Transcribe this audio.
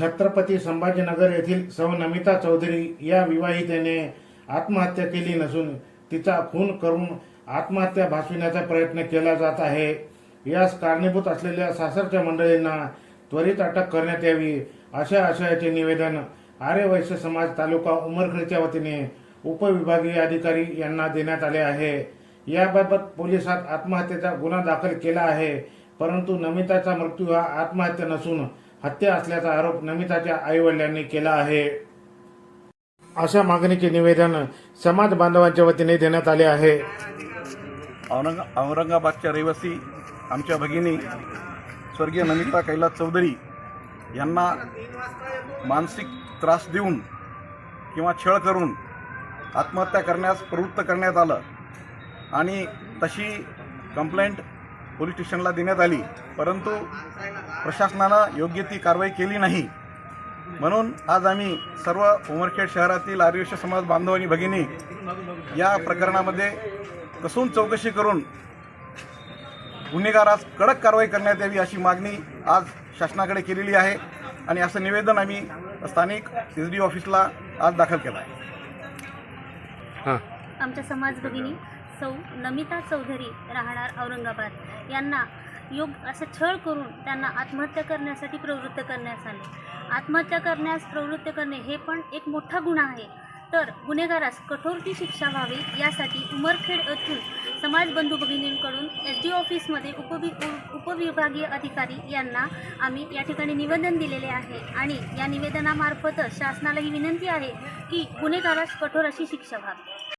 छत्रपती संभाजीनगर येथील सौ नमिता चौधरी या विवाहितेने आत्महत्या केली नसून तिचा खून करून आत्महत्या भासविण्याचा प्रयत्न केला जात आहे. यास कारणीभूत असलेल्या सासरच्या मंडळींना त्वरित अटक करण्यात यावी अशा आशयाचे निवेदन आर्य वैश्य समाज तालुका उमरखेडच्या वतीने उपविभागीय अधिकारी यांना देण्यात आले आहे. याबाबत पोलिसात आत्महत्येचा गुन्हा दाखल केला आहे परंतु नमिताचा मृत्यू हा आत्महत्या नसून हत्या असल्याचा आरोप नमिताच्या आईवडिलांनी केला आहे. अशा मागणीचे निवेदन समाज बांधवांच्या वतीने देण्यात आले आहे. औरंग औरंगाबादच्या रहिवासी आमच्या भगिनी स्वर्गीय नमिता कैलास चौधरी यांना मानसिक त्रास देऊन किंवा छळ करून आत्महत्या करण्यास प्रवृत्त करण्यात आलं. आणि तशी कंप्लेंट पोलीस स्टेशनला देण्यात आली परंतु प्रशासनानं योग्य ती कारवाई केली नाही. म्हणून आज आम्ही सर्व उमरखेड शहरातील आर्यवैश्य समाज बांधव आणि भगिनी या प्रकरणामध्ये कसून चौकशी करून गुन्हेगारास कडक कारवाई करण्यात यावी अशी मागणी आज शासनाकडे केलेली आहे आणि असं निवेदन आम्ही स्थानिक एस डी ऑफिसला आज दाखल केलं आहे. आमच्या समाज भगिनी सौ नमिता चौधरी राहणार औरंगाबाद. यांना योग असं छळ करून त्यांना आत्महत्या करण्यासाठी प्रवृत्त करण्यात आले. आत्महत्या करण्यास प्रवृत्त करणे हे पण एक मोठा गुन्हा आहे. तर गुन्हेगारास कठोरती शिक्षा व्हावी यासाठी उमरखेड येथून समाज बंधू भगिनींकडून एस डी ऑफिसमध्ये उपवि उ- उपविभागीय अधिकारी यांना आम्ही या ठिकाणी निवेदन दिलेले आहे. आणि या निवेदनामार्फतच शासनाला ही विनंती आहे की गुन्हेगारास कठोर अशी शिक्षा व्हावी.